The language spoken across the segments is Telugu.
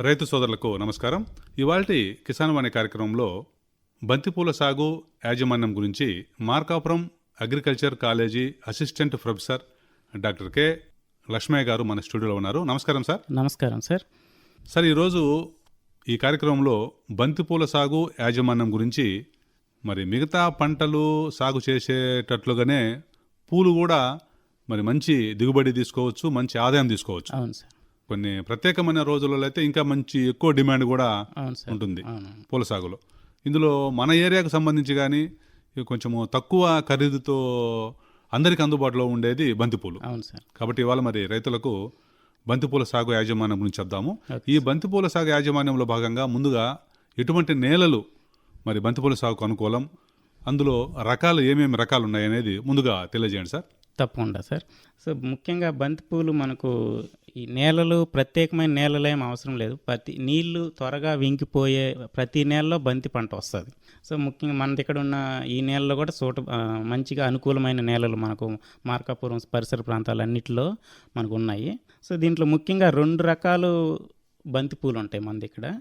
రైతు సోదరులకు నమస్కారం. ఇవాల్టి కిసాన్ వాణి కార్యక్రమంలో బంతిపూల సాగు యాజమాన్యం గురించి Markapuram agriculture college assistant professor doctor K. Lakshmaiah garu మన స్టూడియోలో ఉన్నారు. నమస్కారం సార్. నమస్కారం సార్. సార్ ఈరోజు ఈ కార్యక్రమంలో బంతిపూల సాగు యాజమాన్యం గురించి మరి మిగతా పంటలు సాగు చేసేటట్లుగానే పూలు కూడా మరి మంచి దిగుబడి తీసుకోవచ్చు మంచి ఆదాయం తీసుకోవచ్చు. అవును సార్. కొన్ని ప్రత్యేకమైన రోజులలో అయితే ఇంకా మంచి ఎక్కువ డిమాండ్ కూడా ఉంటుంది పూల సాగులో. ఇందులో మన ఏరియాకు సంబంధించి కానీ కొంచెము తక్కువ ఖరీదుతో అందరికి అందుబాటులో ఉండేది బంతిపూలు. అవును సార్. కాబట్టి ఇవాళ మరి రైతులకు బంతిపూల సాగు యాజమాన్యం గురించి చెప్దాము. ఈ బంతిపూల సాగు యాజమాన్యంలో భాగంగా ముందుగా ఎటువంటి నేలలు మరి బంతిపూల సాగుకు అనుకూలం? అందులో రకాలు ఏమేమి రకాలు ఉన్నాయనేది ముందుగా తెలియజేయండి సార్. తప్పకుండా సార్. సో ముఖ్యంగా బంతిపూలు మనకు ఈ నేలలు ప్రత్యేకమైన నేలలు ఏం అవసరం లేదు. ప్రతి నీళ్ళు త్వరగా వింకిపోయే ప్రతి నేలలో బంతి పంట వస్తుంది. సో ముఖ్యంగా మన దగ్గర ఉన్న ఈ నేలలో కూడా సూట మంచిగా అనుకూలమైన నేలలు మనకు మార్కాపురం పరిసర ప్రాంతాలన్నిటిలో మనకు ఉన్నాయి సో దీంట్లో ముఖ్యంగా రెండు రకాలు బంతిపూలు ఉంటాయి మన దగ్గర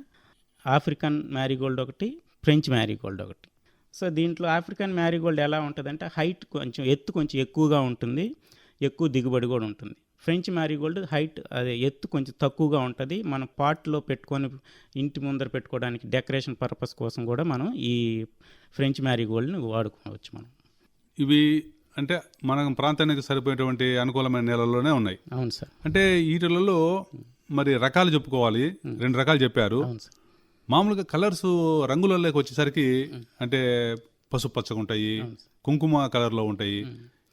ఆఫ్రికన్ మ్యారీగోల్డ్ ఒకటి ఫ్రెంచ్ మ్యారీగోల్డ్ ఒకటి. సో దీంట్లో ఆఫ్రికన్ మ్యారీగోల్డ్ ఎలా ఉంటుందంటే హైట్ కొంచెం ఎత్తు కొంచెం ఎక్కువగా ఉంటుంది. ఎక్కువ దిగుబడి కూడా ఉంటుంది. ఫ్రెంచ్ మ్యారీగోల్డ్ హైట్ అదే ఎత్తు కొంచెం తక్కువగా ఉంటుంది. మన పాట్లో పెట్టుకొని ఇంటి ముందర పెట్టుకోవడానికి డెకరేషన్ పర్పస్ కోసం కూడా మనం ఈ ఫ్రెంచ్ మ్యారీగోల్డ్ని వాడుకోవచ్చు మనం. ఇవి అంటే మన ప్రాంతానికి సరిపోయేటువంటి అనుకూలమైన నేలల్లోనే ఉన్నాయి. అవును సార్. అంటే వీటిలలో మరి రకాలు చెప్పుకోవాలి. రెండు రకాలు చెప్పారు. అవును సార్. మామూలుగా కలర్స్ రంగులలోకి వచ్చేసరికి అంటే పసుపు పచ్చగా ఉంటాయి. కుంకుమ కలర్లో ఉంటాయి.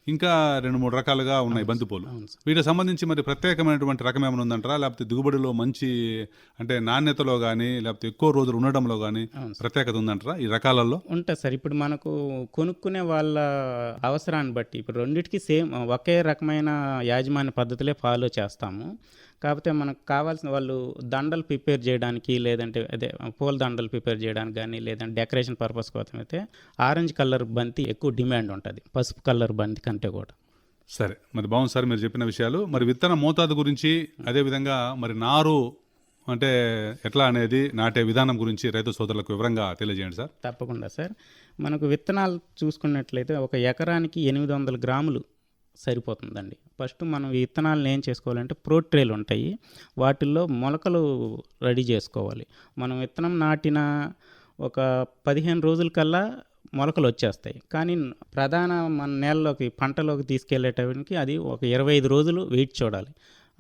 ఇంకా రెండు మూడు రకాలుగా ఉన్నాయి బంతిపూలు. వీటికి సంబంధించి మరి ప్రత్యేకమైనటువంటి రకం ఏమైనా ఉందంటారా? లేకపోతే దిగుబడిలో మంచి అంటే నాణ్యతలో కానీ లేకపోతే ఎక్కువ రోజులు ఉండడంలో కానీ ప్రత్యేకత ఉందంటారా ఈ రకాలలో? ఉంటుంది సార్. ఇప్పుడు మనకు కొనుక్కునే వాళ్ళ అవసరాన్ని బట్టి ఇప్పుడు రెండిటికి సేమ్ ఒకే రకమైన యాజమాన్య పద్ధతులే ఫాలో చేస్తాము. కాకపోతే మనకు కావాల్సిన వాళ్ళు దండలు ప్రిపేర్ చేయడానికి లేదంటే అదే పూల దండలు ప్రిపేర్ చేయడానికి కానీ లేదంటే డెకరేషన్ పర్పస్ కోసం అయితే ఆరెంజ్ కలర్ బంతి ఎక్కువ డిమాండ్ ఉంటుంది. పసుపు కలర్ బంతి కంటే కూడా. సరే మరి బాగుంది సార్ మీరు చెప్పిన విషయాలు. మరి విత్తన మోతాదు గురించి అదేవిధంగా మరి నారు అంటే ఎట్లా అనేది నాటే విధానం గురించి రైతు సోదరులకు వివరంగా తెలియజేయండి సార్. తప్పకుండా సార్. మనకు విత్తనాలు చూసుకున్నట్లయితే ఒక ఎకరానికి ఎనిమిది వందల గ్రాములు సరిపోతుందండి. ఫస్ట్ మనం ఈ విత్తనాలను ఏం చేసుకోవాలంటే ప్రోట్రేలు ఉంటాయి. వాటిల్లో మొలకలు రెడీ చేసుకోవాలి. మనం విత్తనం నాటిన ఒక పదిహేను రోజుల కల్లా మొలకలు వచ్చేస్తాయి. కానీ ప్రధాన మన నేలలోకి పంటలోకి తీసుకెళ్ళేటానికి అది ఒక ఇరవై ఐదు రోజులు వెయిట్ చూడాలి.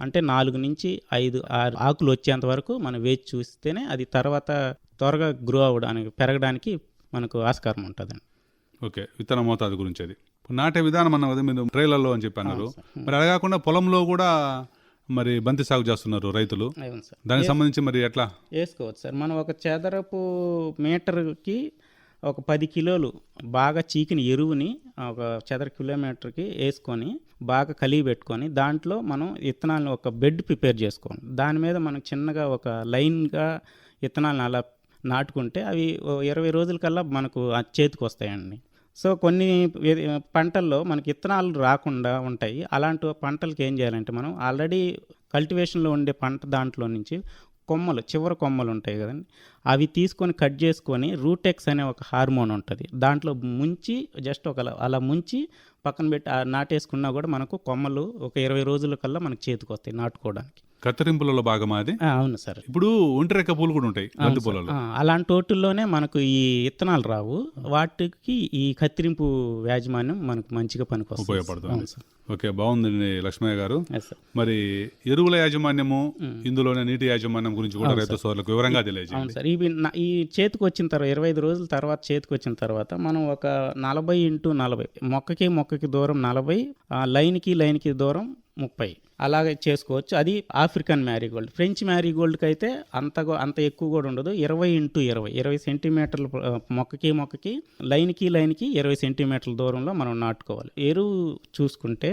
అంటే నాలుగు నుంచి ఐదు ఆరు ఆకులు వచ్చేంత వరకు మనం వేచి చూస్తేనే అది తర్వాత త్వరగా గ్రో అవ్వడానికి పెరగడానికి మనకు ఆస్కారం ఉంటుందండి. ఓకే. విత్తన మోతాదు గురించి అది. నాటే విధానం అన్న కదా మీరు ట్రైలర్లో అని చెప్పి అన్నారు మరి అలా కాకుండా పొలంలో కూడా మరి బంతి సాగు చేస్తున్నారు రైతులు. దానికి సంబంధించి మరి ఎట్లా? వేసుకోవచ్చు సార్. మనం ఒక చదరపు మీటర్కి ఒక పది కిలోలు బాగా చీకిన ఎరువుని ఒక చదర కిలోమీటర్కి వేసుకొని బాగా కలిగి పెట్టుకొని దాంట్లో మనం విత్తనాలను ఒక బెడ్ ప్రిపేర్ చేసుకోవాలి. దాని మీద మనం చిన్నగా ఒక లైన్గా విత్తనాలను అలా నాటుకుంటే అవి ఇరవై రోజుల కల్లా మనకు చేతికి వస్తాయండి. సో కొన్ని పంటల్లో మనకి విత్తనాలు రాకుండా ఉంటాయి. అలాంటి పంటలకి ఏం చేయాలంటే మనం ఆల్రెడీ కల్టివేషన్లో ఉండే పంట దాంట్లో నుంచి కొమ్మలు చివరి కొమ్మలు ఉంటాయి కదండి. అవి తీసుకొని కట్ చేసుకొని రూటెక్స్ అనే ఒక హార్మోన్ ఉంటుంది. దాంట్లో ముంచి జస్ట్ ఒక అలా- ముంచి పక్కన పెట్టి ఆ నాటేసుకున్నా కూడా మనకు కొమ్మలు ఒక ఇరవై రోజుల కల్లా మనకు చేతికి వస్తాయి నాటుకోవడానికి. కత్తిరింపులలో భాగమా అది అవును సార్. ఇప్పుడు ఒంటిరెక్క పూలు కూడా ఉంటాయి బంతి పూలలో. అలాంటి వాటిల్లోనే మనకు ఈ విత్తనాలు రావు. వాటికి ఈ కత్తిరింపు యాజమాన్యం మనకు మంచిగా పనికొస్తుంది. ఉపయోగపడుతుంది. ఓకే బాగుందండి లక్ష్మయ్య గారు. మరి ఎరువుల యాజమాన్యము ఇందులోనే నీటి యాజమాన్యం గురించి కూడా రైతు సోదరులకు వివరంగా తెలియజేయండి. సార్. ఇవి ఈ చేతికి వచ్చిన తర్వాత ఇరవై ఐదు రోజుల తర్వాత చేతికి వచ్చిన తర్వాత మనం ఒక నలభై ఇంటూ నలభై మొక్కకి మొక్కకి దూరం నలభై ఆ లైన్కి లైన్కి దూరం ముప్పై. అలాగే చేసుకోవచ్చు. అది ఆఫ్రికన్ మ్యారీగోల్డ్ ఫ్రెంచ్ మ్యారీగోల్డ్కి అయితే అంత అంత ఎక్కువ కూడా ఉండదు. ఇరవై ఇంటూ ఇరవై. ఇరవై సెంటీమీటర్ల మొక్కకి మొక్కకి లైన్కి లైన్కి ఇరవై సెంటీమీటర్ల దూరంలో మనం నాటుకోవాలి. ఎరువు చూసుకుంటే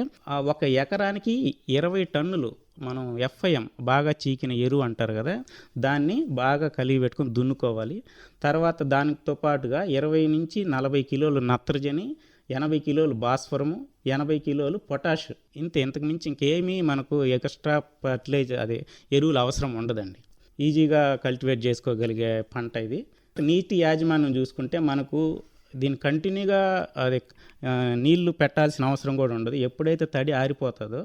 ఒక ఎకరానికి ఇరవై టన్నులు మనం ఎఫ్ఐఎం బాగా చీకిన ఎరువు అంటారు కదా దాన్ని బాగా కలిగి పెట్టుకొని దున్నుకోవాలి. తర్వాత దానితో పాటుగా ఇరవై నుంచి నలభై కిలోలు నత్రజని ఎనభై కిలోలు భాస్వరము ఎనభై కిలోలు పొటాష్. ఇంత ఇంతకుమించి ఇంకేమీ మనకు ఎక్స్ట్రా ఫర్టిలైజర్ అదే ఎరువులు అవసరం ఉండదండి. ఈజీగా కల్టివేట్ చేసుకోగలిగే పంట ఇది. నీటి యాజమాన్యం చూసుకుంటే మనకు దీని కంటిన్యూగా అది నీళ్ళు పెట్టాల్సిన అవసరం కూడా ఉండదు. ఎప్పుడైతే తడి ఆరిపోతుందో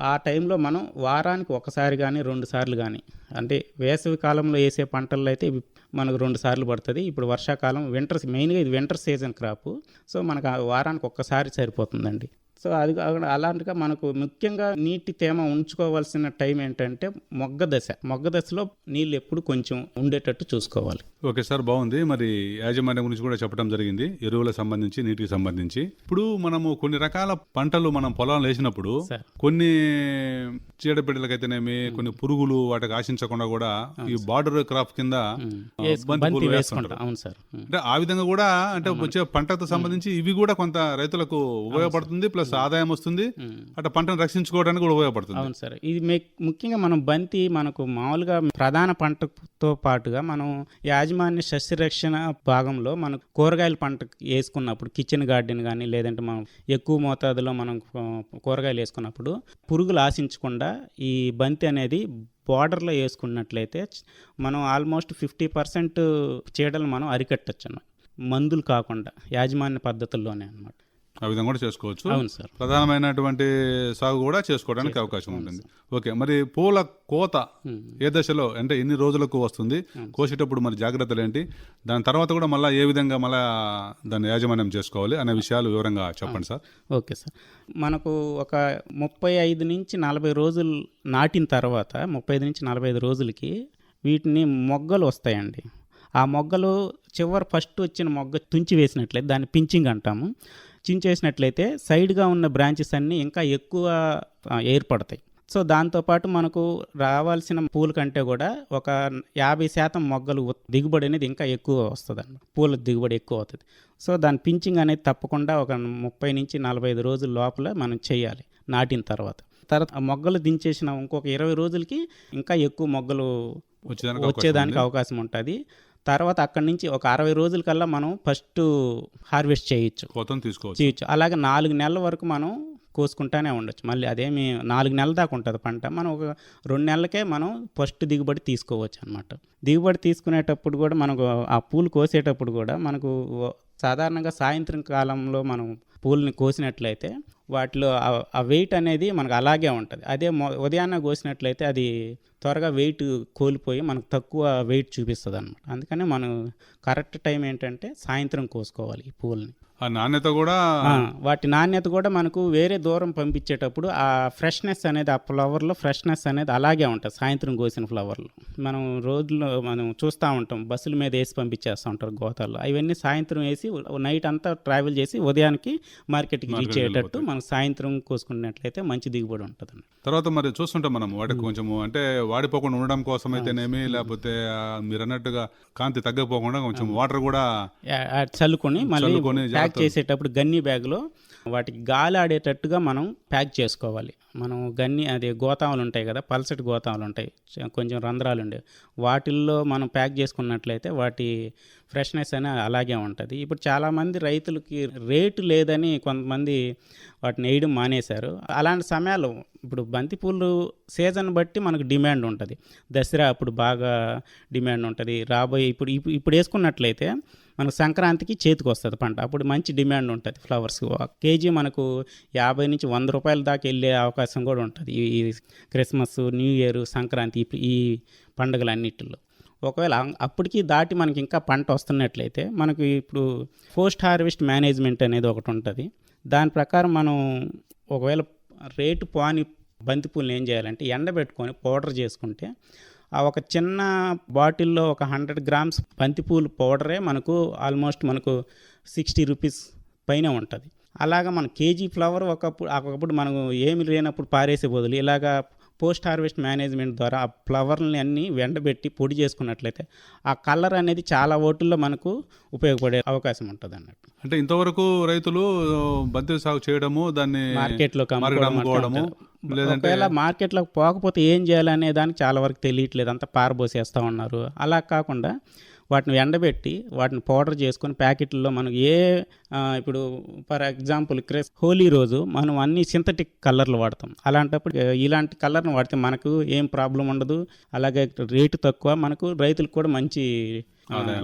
ఆ టైంలో మనం వారానికి ఒకసారి కానీ రెండు సార్లు కానీ అంటే వేసవి కాలంలో వేసే పంటల్లో అయితే మనకు రెండు సార్లు పడుతుంది. ఇప్పుడు వర్షాకాలం వింటర్ మెయిన్గా ఇది వింటర్ సీజన్ క్రాప్ సో మనకు ఆ వారానికి ఒక్కసారి సరిపోతుందండి. సో అది కాకుండా అలాంటిగా మనకు ముఖ్యంగా నీటి తేమ ఉంచుకోవాల్సిన టైం ఏంటంటే మొగ్గ దశ. మొగ్గ దశలో నీళ్ళు ఎప్పుడు కొంచెం ఉండేటట్టు చూసుకోవాలి. ఓకే సార్ బాగుంది. మరి యాజమాన్యం గురించి కూడా చెప్పడం జరిగింది. ఎరువులకు సంబంధించి నీటికి సంబంధించి. ఇప్పుడు మనము కొన్ని రకాల పంటలు మనం పొలాలు వేసినప్పుడు. కొన్ని చీడపీడలకైతేనేమి కొన్ని పురుగులు వాటికి ఆశించకుండా కూడా ఈ బార్డర్ క్రాప్ కింద బంతి అవును సార్. అంటే ఆ విధంగా కూడా అంటే వచ్చే పంటకు సంబంధించి ఇవి కూడా కొంత రైతులకు ఉపయోగపడుతుంది ప్లస్ ఆదాయం వస్తుంది. అట్లా పంటను రక్షించుకోవడానికి కూడా ఉపయోగపడుతుంది. అవును సార్. ఇది ముఖ్యంగా మనం బంతి మనకు మామూలుగా ప్రధాన పంటతో పాటుగా మనం యాజమాన్య సస్యరక్షణ భాగంలో మనం కూరగాయల పంట వేసుకున్నప్పుడు కిచెన్ గార్డెన్ కానీ లేదంటే మనం ఎక్కువ మోతాదులో మనం కూరగాయలు వేసుకున్నప్పుడు పురుగులు ఆశించకుండా ఈ బంతి అనేది బార్డర్లో వేసుకున్నట్లయితే మనం ఆల్మోస్ట్ ఫిఫ్టీ పర్సెంట్ చీడలు మనం అరికట్టచ్చు అన్నమాట మందులు కాకుండా యాజమాన్య పద్ధతుల్లోనే అన్నమాట. ఆ విధంగా కూడా చేసుకోవచ్చు. అవును సార్. ప్రధానమైనటువంటి సాగు కూడా చేసుకోవడానికి అవకాశం ఉంటుంది. ఓకే మరి పూల కోత ఏ దశలో అంటే ఎన్ని రోజులకు వస్తుంది? కోసేటప్పుడు మరి జాగ్రత్తలు ఏంటి? దాని తర్వాత కూడా మళ్ళీ ఏ విధంగా మళ్ళా దాన్ని యాజమాన్యం చేసుకోవాలి అనే విషయాలు వివరంగా చెప్పండి సార్. Okay sir. మనకు ఒక ముప్పై ఐదు నుంచి నలభై రోజులు నాటిన తర్వాత ముప్పై ఐదు నుంచి నలభై ఐదు రోజులకి వీటిని మొగ్గలు వస్తాయండి. ఆ మొగ్గలు చివరి ఫస్ట్ వచ్చిన మొగ్గ తుంచి వేసినట్లయితే దాన్ని పించింగ్ అంటాము. చించేసినట్లయితే సైడ్గా ఉన్న బ్రాంచెస్ అన్నీ ఇంకా ఎక్కువ ఏర్పడతాయి. సో దాంతోపాటు మనకు రావాల్సిన పూల కంటే కూడా ఒక యాభై శాతం మొగ్గలు దిగుబడి అనేది ఇంకా ఎక్కువ వస్తుంది పూల దిగుబడి ఎక్కువ అవుతుంది. సో దాని పించింగ్ అనేది తప్పకుండా ఒక ముప్పై నుంచి నలభై ఐదు రోజుల లోపల మనం చేయాలి నాటిన తర్వాత. తర్వాత మొగ్గలు దించేసిన ఇంకొక ఇరవై రోజులకి ఇంకా ఎక్కువ మొగ్గలు వచ్చేదానికి అవకాశం ఉంటుంది. తర్వాత అక్కడి నుంచి ఒక అరవై రోజుల కల్లా మనం ఫస్ట్ హార్వెస్ట్ చేయొచ్చు. కోతను తీసుకోవచ్చు. చేయొచ్చు. అలాగే నాలుగు నెలల వరకు మనం కోసుకుంటానే ఉండొచ్చు. మళ్ళీ అదేమి నాలుగు నెలల దాకా ఉంటుంది పంట. మనం ఒక రెండు నెలలకే మనం ఫస్ట్ దిగుబడి తీసుకోవచ్చు అనమాట దిగుబడి తీసుకునేటప్పుడు కూడా మనకు ఆ పూలు కోసేటప్పుడు కూడా మనకు సాధారణంగా సాయంత్రం కాలంలో మనం పూలని కోసినట్లయితే వాటిలో ఆ- వెయిట్ అనేది మనకు అలాగే ఉంటుంది. అదే మొ- ఉదయాన్నే కోసినట్లయితే అది త్వరగా వెయిట్ కోల్పోయి మనకు తక్కువ వెయిట్ చూపిస్తుంది అనమాట అందుకని మనం కరెక్ట్ టైం ఏంటంటే సాయంత్రం కోసుకోవాలి ఈ పూలని. ఆ నాణ్యత కూడా వాటి నాణ్యత కూడా మనకు వేరే దూరం పంపించేటప్పుడు ఆ ఫ్రెష్నెస్ అనేది ఆ ఫ్లవర్లో ఫ్రెష్నెస్ అనేది అలాగే ఉంటుంది. సాయంత్రం కోసిన ఫ్లవర్లు. మనం రోజులో మనం చూస్తూ ఉంటాం బస్సుల మీద వేసి పంపించేస్తూ ఉంటారు గోతాల్లో. అవన్నీ సాయంత్రం వేసి నైట్ అంతా ట్రావెల్ చేసి ఉదయానికి మార్కెట్కి రీచ్ అయ్యేటట్టు మనం సాయంత్రం కోసుకున్నట్లయితే మంచి దిగుబడి ఉంటుంది తర్వాత మరి చూస్తుంటాం మనం వాటికి కొంచెము. అంటే వాడిపోకుండా ఉండడం కోసం అయితేనేమి లేకపోతే మీరు అన్నట్టుగా కాంతి తగ్గపోకుండా కొంచెం వాటర్ కూడా చల్లుకొని మళ్ళీ ప్యాక్ చేసేటప్పుడు గన్ని బ్యాగ్లో వాటికి గాలి ఆడేటట్టుగా మనం ప్యాక్ చేసుకోవాలి. మనం గన్ని అదే గోతాములు ఉంటాయి కదా పల్సటి గోతాములు ఉంటాయి కొంచెం రంధ్రాలు ఉండేవి వాటిల్లో మనం ప్యాక్ చేసుకున్నట్లయితే వాటి ఫ్రెష్నెస్ అనేది అలాగే ఉంటుంది. ఇప్పుడు చాలామంది రైతులకి రేటు లేదని కొంతమంది వాటిని వేయడం మానేశారు. అలాంటి సమయాలు ఇప్పుడు బంతిపూలు సీజన్ బట్టి మనకు డిమాండ్ ఉంటుంది. దసరా అప్పుడు బాగా డిమాండ్ ఉంటుంది. రాబోయే ఇప్పుడు ఇప్పుడు వేసుకున్నట్లయితే మనకు సంక్రాంతికి చేతికి వస్తుంది పంట. అప్పుడు మంచి డిమాండ్ ఉంటుంది ఫ్లవర్స్. కేజీ మనకు యాభై నుంచి వంద రూపాయల దాకా వెళ్ళే అవకాశం కూడా ఉంటుంది. ఈ క్రిస్మస్ న్యూ ఇయర్ సంక్రాంతి ఈ- పండుగలన్నిటిలో. ఒకవేళ అప్పటికి దాటి మనకి ఇంకా పంట వస్తున్నట్లయితే మనకు ఇప్పుడు పోస్ట్ హార్వెస్ట్ మేనేజ్మెంట్ అనేది ఒకటి ఉంటుంది. దాని ప్రకారం మనం ఒకవేళ రేటు పోని బంతిపూలను ఏం చేయాలంటే ఎండబెట్టుకొని పౌడర్ చేసుకుంటే ఆ ఒక చిన్న బాటిల్లో ఒక హండ్రెడ్ గ్రామ్స్ బంతిపూలు పౌడరే మనకు ఆల్మోస్ట్ మనకు సిక్స్టీ రూపీస్ పైన ఉంటుంది. అలాగా మన కేజీ ఫ్లవర్ ఒకప్పుడు ఒకప్పుడు మనం ఏమి లేనప్పుడు పారేసే బదులు ఇలాగా పోస్ట్ హార్వెస్ట్ మేనేజ్మెంట్ ద్వారా ఆ ఫ్లవర్ని అన్నీ వెండబెట్టి పొడి చేసుకున్నట్లయితే ఆ కలర్ అనేది చాలా ఓటుల్లో మనకు ఉపయోగపడే అవకాశం ఉంటుంది అన్నట్టు అంటే ఇంతవరకు రైతులు బంతి సాగు చేయడము దాన్ని మార్కెట్లో మార్కెట్ అమ్ముకోవడము లేదంటే ఒకవేళ మార్కెట్లోకి పోకపోతే ఏం చేయాలనే దానికి చాలా వరకు తెలియట్లేదు. అంతా పారబోసేస్తూ ఉన్నారు. అలా కాకుండా వాటిని ఎండబెట్టి వాటిని పౌడర్ చేసుకొని ప్యాకెట్లో మనకు ఏ ఇప్పుడు ఫర్ ఎగ్జాంపుల్ క్రిస్ హోలీ రోజు మనం అన్ని సింథటిక్ కలర్లు వాడతాం. అలాంటప్పుడు ఇలాంటి కలర్ని వాడితే మనకు ఏం ప్రాబ్లం ఉండదు. అలాగే రేటు తక్కువ మనకు రైతులకు కూడా మంచి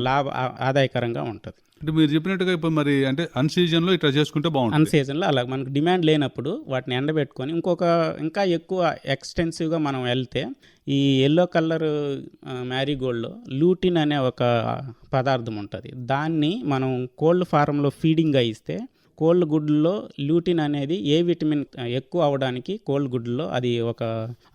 లాభ ఆదాయకరంగా ఉంటుంది. అంటే మీరు చెప్పినట్టుగా ఇప్పుడు మరి అంటే అన్ సీజన్లో ఇట్లా చేసుకుంటే బాగుంటుంది. అన్ సీజన్లో అలా మనకు డిమాండ్ లేనప్పుడు వాటిని ఎండబెట్టుకొని ఇంకొక ఇంకా ఎక్కువ ఎక్స్టెన్సివ్గా మనం వెళ్తే ఈ ఎల్లో కలర్ మ్యారీగోల్డ్లో లూటిన్ అనే ఒక పదార్థం ఉంటుంది. దాన్ని మనం కోల్డ్ ఫారంలో ఫీడింగ్గా ఇస్తే కోల్డ్ గుడ్లో లూటిన్ అనేది ఏ విటమిన్ ఎక్కువ అవడానికి కోల్డ్ గుడ్లో అది ఒక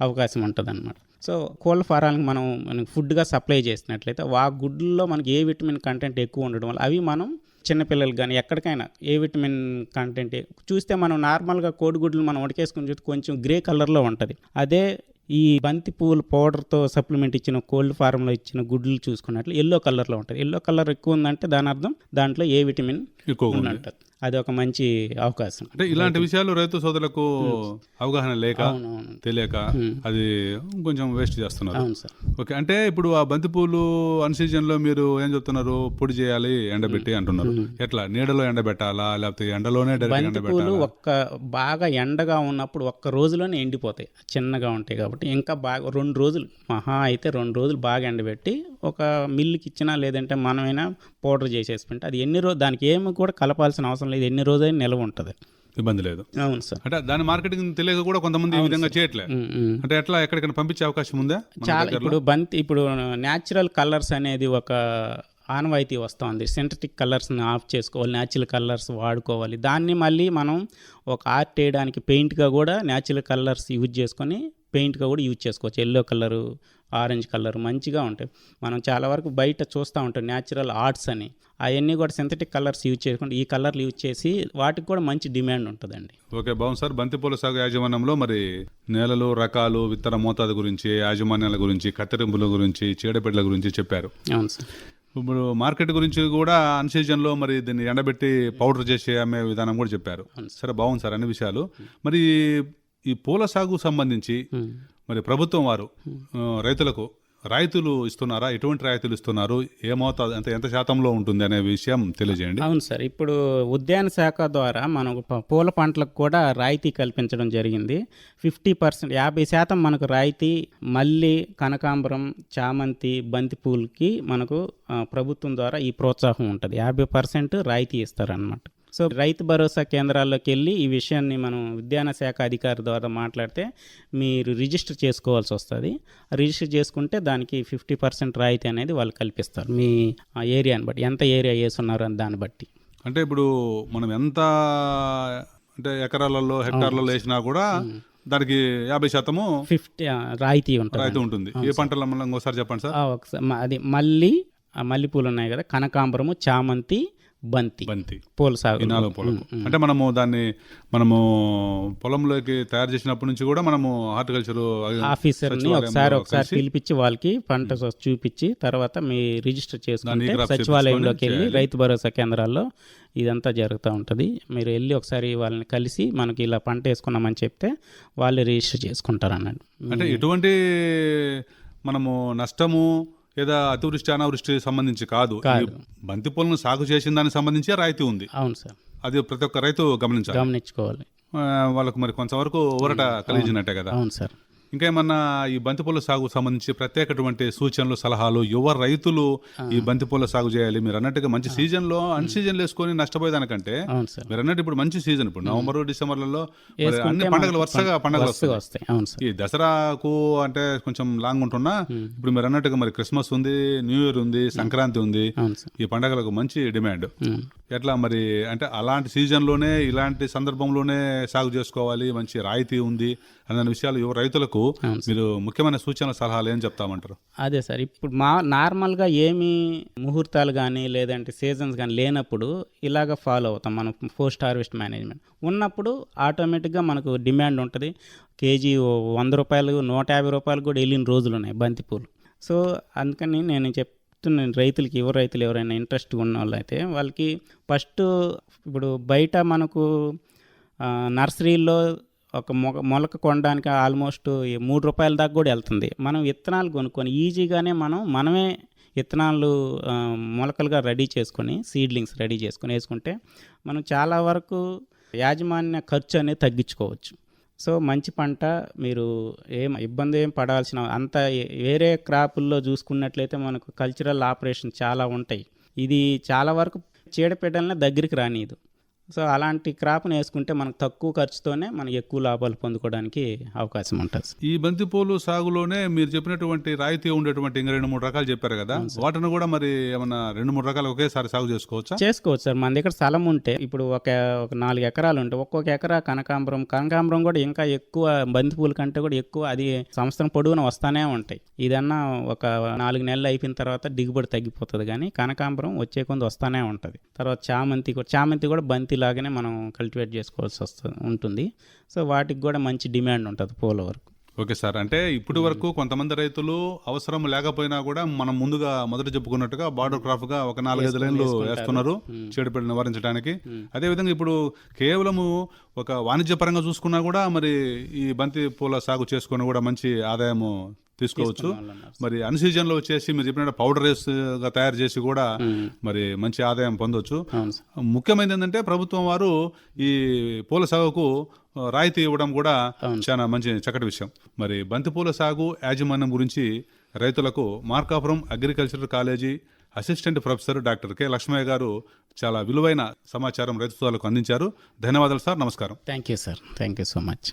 అవకాశం ఉంటుంది అన్నమాట సో కోల్డ్ ఫారానికి మనం మనకి ఫుడ్గా సప్లై చేసినట్లయితే ఆ గుడ్లలో మనకి ఏ విటమిన్ కంటెంట్ ఎక్కువ ఉండడం వల్ల అవి మనం చిన్నపిల్లలకి కానీ ఎక్కడికైనా ఏ విటమిన్ కంటెంట్ చూస్తే మనం నార్మల్గా కోడిగుడ్లు మనం ఉడకేసుకుని చూస్తే కొంచెం గ్రే కలర్లో ఉంటుంది. అదే ఈ బంతి పువ్వుల పౌడర్తో సప్లిమెంట్ ఇచ్చిన కోల్డ్ ఫారంలో ఇచ్చిన గుడ్లు చూసుకున్నట్లు ఎల్లో కలర్లో ఉంటుంది. ఎల్లో కలర్ ఎక్కువ ఉందంటే దాని అర్థం దాంట్లో ఏ విటమిన్ ఎక్కువగా ఉంది. ఉన్నట్టు అది ఒక మంచి అవకాశం. అంటే ఇలాంటి విషయాలు రైతు సోదరులకు అవగాహన లేక తెలియక అది కొంచెం వేస్ట్ చేస్తున్నారు. అవును సార్. ఓకే అంటే ఇప్పుడు ఆ బంతిపూలు అన్ సీజన్లో మీరు ఏం చెప్తున్నారు? పొడి చేయాలి ఎండబెట్టి అంటున్నారు. ఎట్లా? నీడలో ఎండబెట్టాలా? లేకపోతే ఎండలోనే డైరెక్ట్ బంతి పూలు ఎండబెట్టాలా? ఒక్క బాగా ఎండగా ఉన్నప్పుడు ఒక్క రోజులోనే ఎండిపోతాయి. చిన్నగా ఉంటాయి కాబట్టి ఇంకా బాగా రెండు రోజులు మహా అయితే రెండు రోజులు బాగా ఎండబెట్టి ఒక మిల్లుకి ఇచ్చినా లేదంటే మనమైనా పౌడర్ చేసేసుకుంటే అది ఎన్ని రోజు దానికి ఏమి కూడా కలపాల్సిన అవసరం లేదు. ఎన్ని రోజులైనా నిల్వ ఉంటుంది. ఇబ్బంది లేదు. అవును సార్. అంటే దాని మార్కెటింగ్ తెలియక కూడా కొంతమంది ఈ విధంగా చేయట్లే. అంటే ఎట్లా ఎక్కడికైనా పంపించే అవకాశం ఉందా? చాలా? ఇప్పుడు బంతి ఇప్పుడు న్యాచురల్ కలర్స్ అనేది ఒక ఆనవాయితీ వస్తుంది. సింథటిక్ కలర్స్ని ఆఫ్ చేసుకోవాలి న్యాచురల్ కలర్స్ వాడుకోవాలి. దాన్ని మళ్ళీ మనం ఒక ఆర్ట్ వేయడానికి పెయింట్గా కూడా న్యాచురల్ కలర్స్ యూజ్ చేసుకొని పెయింట్గా కూడా యూజ్ చేసుకోవచ్చు. ఎల్లో కలరు ఆరెంజ్ కలర్ మంచిగా ఉంటాయి. మనం చాలా వరకు బయట చూస్తూ ఉంటాం న్యాచురల్ ఆర్ట్స్ అని. అవన్నీ కూడా సింథటిక్ కలర్స్ యూజ్ చేసుకుంటే ఈ కలర్లు యూజ్ చేసి వాటికి కూడా మంచి డిమాండ్ ఉంటుందండి. ఓకే బాగుంది సార్. బంతిపూల సాగు యాజమాన్యంలో మరి నేలలు రకాలు విత్తన మోతాదు గురించి యాజమాన్యాల గురించి కత్తిరింపుల గురించి చీడపీడల గురించి చెప్పారు. అవును సార్. ఇప్పుడు మార్కెట్ గురించి కూడా అన్ సీజన్లో మరి దీన్ని ఎండబెట్టి పౌడర్ చేసి అమ్మే విధానం కూడా చెప్పారు. సరే బాగుంది సార్. అన్ని విషయాలు. మరి ఈ పూల సాగు సంబంధించి. మరి ప్రభుత్వం వారు రైతులకు రాయితీలు ఇస్తున్నారా? ఎటువంటి రాయితీలు ఇస్తున్నారు? ఏ మోతాదు అంటే ఎంత శాతంలో ఉంటుంది అనే విషయం తెలియజేయండి. అవును సార్. ఇప్పుడు ఉద్యాన శాఖ ద్వారా మనకు ప- పూల పంటలకు కూడా రాయితీ కల్పించడం జరిగింది. ఫిఫ్టీ పర్సెంట్ యాభై శాతం మనకు రాయితీ మల్లి కనకాంబరం చామంతి బంతి పూలకి మనకు ప్రభుత్వం ద్వారా ఈ ప్రోత్సాహం ఉంటుంది. యాభై పర్సెంట్ రాయితీ ఇస్తారనమాట సో రైతు భరోసా కేంద్రాల్లోకి వెళ్ళి ఈ విషయాన్ని మనం ఉద్యాన శాఖ అధికారి ద్వారా మాట్లాడితే మీరు రిజిస్టర్ చేసుకోవాల్సి వస్తుంది. రిజిస్టర్ చేసుకుంటే దానికి ఫిఫ్టీ పర్సెంట్ రాయితీ అనేది వాళ్ళు కల్పిస్తారు. మీ ఏరియాని బట్టి ఎంత ఏరియా వేసున్నారు అని దాన్ని బట్టి. అంటే ఇప్పుడు మనం ఎంత అంటే ఎకరాలలో హెక్టార్లలో వేసినా కూడా దానికి యాభై శాతము ఫిఫ్టీ రాయితీ ఉంటుంది. రాయితీ ఉంటుంది. ఏ పంటల మళ్ళీ ఇంకోసారి చెప్పండి సార్. ఒకసారి అది మల్లి ఆ మల్లెపూలు ఉన్నాయి కదా కనకాంబరము చామంతి బంతి. బంతి. పూల సాగు. నాలుగు పూలకు అంటే మనము దాన్ని మనము పొలంలోకి తయారు చేసినప్పటి నుంచి కూడా మనము హార్టికల్చర్ ఆఫీసర్ని ఒకసారి ఒకసారి పిలిపించి వాళ్ళకి పంట చూపించి తర్వాత మీ రిజిస్టర్ చేసుకుంటే క్రాప్ సచివాలయంలోకి వెళ్ళి రైతు భరోసా కేంద్రాల్లో ఇదంతా జరుగుతూ ఉంటుంది. మీరు వెళ్ళి ఒకసారి వాళ్ళని కలిసి మనకి ఇలా పంట వేసుకున్నామని చెప్తే వాళ్ళు రిజిస్టర్ చేసుకుంటారు అన్నట్టు అంటే ఎటువంటి మనము నష్టము లేదా అతివృష్టి అనావృష్టి సంబంధించి కాదు. బంతి పూలను సాగు చేసిన దానికి సంబంధించి రాయితీ ఉంది. అవును సార్. అది ప్రతి ఒక్క రైతు గమనించాలి. గమనించుకోవాలి. ఆ, వాళ్ళకు మరి కొంతవరకు ఊరట కలిగించినట్టే కదా. అవును సార్. ఇంకా ఏమన్నా ఈ బంతిపూల సాగు సంబంధించి ప్రత్యేకటువంటి సూచనలు సలహాలు? యువ రైతులు ఈ బంతిపూల సాగు చేయాలి. మీరు అన్నట్టుగా మంచి సీజన్లో అన్ సీజన్ వేసుకొని నష్టపోయేదానికంటే మీరు అన్నట్టు ఇప్పుడు మంచి సీజన్ ఇప్పుడు. నవంబర్ డిసెంబర్లలో అన్ని పండుగలు వరుసగా పండుగలు వస్తాయి. ఈ దసరాకు అంటే కొంచెం లాంగ్ ఉంటున్నా. ఇప్పుడు మీరు అన్నట్టుగా మరి క్రిస్మస్ ఉంది న్యూ ఇయర్ ఉంది సంక్రాంతి ఉంది. ఈ పండగలకు మంచి డిమాండ్. ఎట్లా మరి అంటే అలాంటి సీజన్లోనే ఇలాంటి సందర్భంలోనే సాగు చేసుకోవాలి మంచి రాయితీ ఉంది అన్న విషయాలు రైతులకు మీరు ముఖ్యమైన సూచన సలహాలు ఏం చెప్తామంటారు? అదే సార్ ఇప్పుడు మా నార్మల్గా ఏమి ముహూర్తాలు కానీ లేదంటే సీజన్స్ కానీ లేనప్పుడు ఇలాగ ఫాలో అవుతాం మనం పోస్ట్ హార్వెస్ట్ మేనేజ్మెంట్ ఉన్నప్పుడు ఆటోమేటిక్గా మనకు డిమాండ్ ఉంటుంది. కేజీ వంద రూపాయలు నూట యాభై రూపాయలు కూడా వెళ్ళిన రోజులు ఉన్నాయి బంతిపూలు. సో అందుకని నేను చెప్తున్నాను రైతులకి యువ రైతులు ఎవరైనా ఇంట్రెస్ట్ ఉన్న వాళ్ళు అయితే వాళ్ళకి ఫస్ట్ ఇప్పుడు బయట మనకు నర్సరీలో నర్సరీల్లో ఒక మొగ మొలక కొనడానికి ఆల్మోస్ట్ మూడు రూపాయల దాకా కూడా వెళ్తుంది. మనం విత్తనాలు కొనుక్కొని ఈజీగానే మనం మనమే విత్తనాలు మొలకలుగా రెడీ చేసుకొని సీడ్లింగ్స్ రెడీ చేసుకొని వేసుకుంటే మనం చాలా వరకు యాజమాన్య ఖర్చు అనేది తగ్గించుకోవచ్చు. సో మంచి పంట మీరు ఏం ఇబ్బంది ఏం పడాల్సిన అంత వేరే క్రాపుల్లో చూసుకున్నట్లయితే మనకు కల్చరల్ ఆపరేషన్ చాలా ఉంటాయి. ఇది చాలా వరకు చీడపీడలనే దగ్గరికి రానియదు. సో అలాంటి క్రాప్ని వేసుకుంటే మనకు తక్కువ ఖర్చుతోనే మనకి ఎక్కువ లాభాలు పొందుకోవడానికి అవకాశం ఉంటుంది. ఈ బంతిపూలు సాగులోనే మీరు చెప్పినటువంటి రాయితీ ఉండేటువంటి ఇంకా రెండు మూడు రకాలు చెప్పారు కదా వాటిని కూడా మరి ఏమన్నా రెండు మూడు రకాలు ఒకేసారి సాగు చేసుకోవచ్చా? చేసుకోవచ్చు సార్. మన దగ్గర స్థలం ఉంటే ఇప్పుడు ఒక ఒక నాలుగు ఎకరాలు ఉంటే ఒక్కొక్క ఎకరా కనకాంబరం కనకాంబరం కూడా ఇంకా ఎక్కువ బంతిపూల కంటే కూడా ఎక్కువ అది సంవత్సరం పొడవునా వస్తానే ఉంటాయి. ఇదన్నా ఒక నాలుగు నెలలు అయిపోయిన తర్వాత దిగుబడి తగ్గిపోతుంది కానీ కనకాంబరం వచ్చే కొంత వస్తానే ఉంటుంది. తర్వాత చామంతి కూడా చామంతి కూడా బంతి లాగానే మనం కల్టివేట్ చేసుకోవాల్సి వస్తుంది ఉంటుంది. సో వాటికి కూడా మంచి డిమాండ్ ఉంటుంది పూల వరకు. Okay sir. అంటే ఇప్పటి వరకు కొంతమంది రైతులు అవసరం లేకపోయినా కూడా మనం ముందుగా మొదట చెప్పుకున్నట్టుగా బార్డర్ క్రాప్గా ఒక నాలుగైదు లైన్లు వేస్తున్నారు చీడపీడ నివారించడానికి. అదేవిధంగా ఇప్పుడు కేవలము ఒక వాణిజ్యపరంగా చూసుకున్నా కూడా మరి ఈ బంతి పూల సాగు చేసుకొని కూడా మంచి ఆదాయము తీసుకోవచ్చు మరి అన్ సీజన్లో వచ్చేసి మీరు చెప్పినట్టు పౌడర్గా తయారు చేసి కూడా మరి మంచి ఆదాయం పొందొచ్చు. సార్ ముఖ్యమైనది ఏంటంటే ప్రభుత్వం వారు ఈ పూల సాగుకు రాయితీ ఇవ్వడం కూడా చాలా మంచి చక్కటి విషయం. మరి బంతిపూల సాగు యాజమాన్యం గురించి రైతులకు Markapuram agriculture college assistant professor doctor K. Lakshmaiah garu చాలా విలువైన సమాచారం రైతు సోదరులకు అందించారు. ధన్యవాదాలు సార్ నమస్కారం. Thank you sir thank you so much